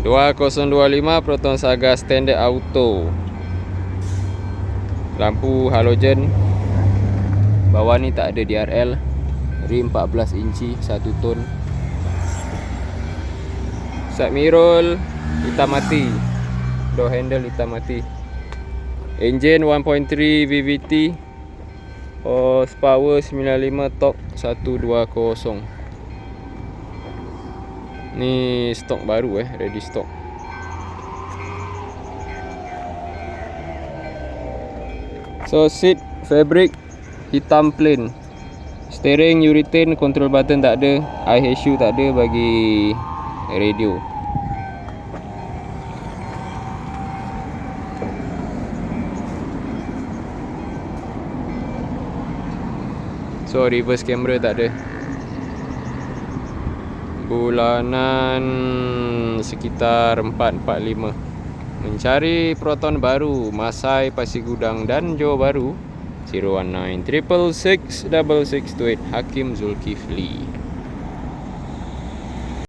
2025 Proton Saga Standard Auto. Lampu halogen. Bawah ni tak ada DRL Rim 14 inci 1 ton. Side mirror Hitam mati. Door handle hitam mati. Engine 1.3 VVT Horsepower 95 torque 120 Ni stok baru eh, ready stock. So seat fabric hitam plain. Steering urethane, control button tak ada, IHU tak ada bagi radio. So reverse camera tak ada bulanan sekitar 445 mencari proton baru Masai Pasir Gudang dan Johor Baru 019 666 Hakim Zulkifli